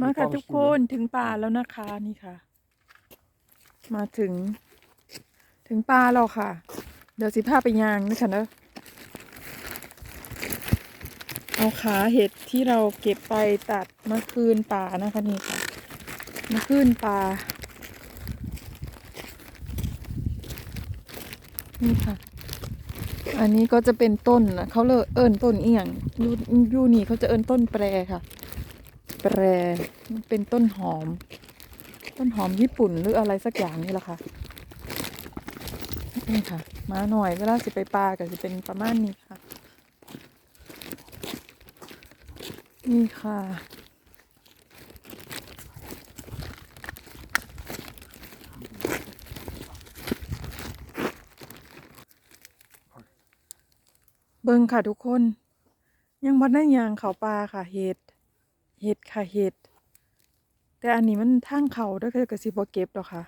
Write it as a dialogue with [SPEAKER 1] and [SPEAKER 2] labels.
[SPEAKER 1] มาค่ะทุกคนถึงป่าแล้วนะคะนี่ค่ะ มาถึง ถึงป่าแล้วค่ะ เดี๋ยวสิพาไปยางนะคะเนอะเอาขาเห็ดที่เราเก็บไปตัดมาคืนป่านะคะนี่ค่ะมาคืนป่านี่ค่ะ อันนี้ก็จะเป็นต้นนะเขาเลยเอิ้นต้นเอียงอยูอยูนี่เขาจะเอิ้นต้นแปรค่ะ แปรมันเป็นต้นหอม ต้นหอมญี่ปุ่นหรืออะไรสักอย่างนี่แหละค่ะนี่ค่ะ มาหน่อยเวลาสิไปปลาก็จะเป็นประมาณนี้ค่ะ นี่ค่ะเบิ่งค่ะทุกคน ยังบ่ได้ยางเขาปลาค่ะเห็ด เห็ดค่ะเห็ด แต่อันนี้มันทางเขาด้วยก็สิบ่เก็บหรอกค่ะ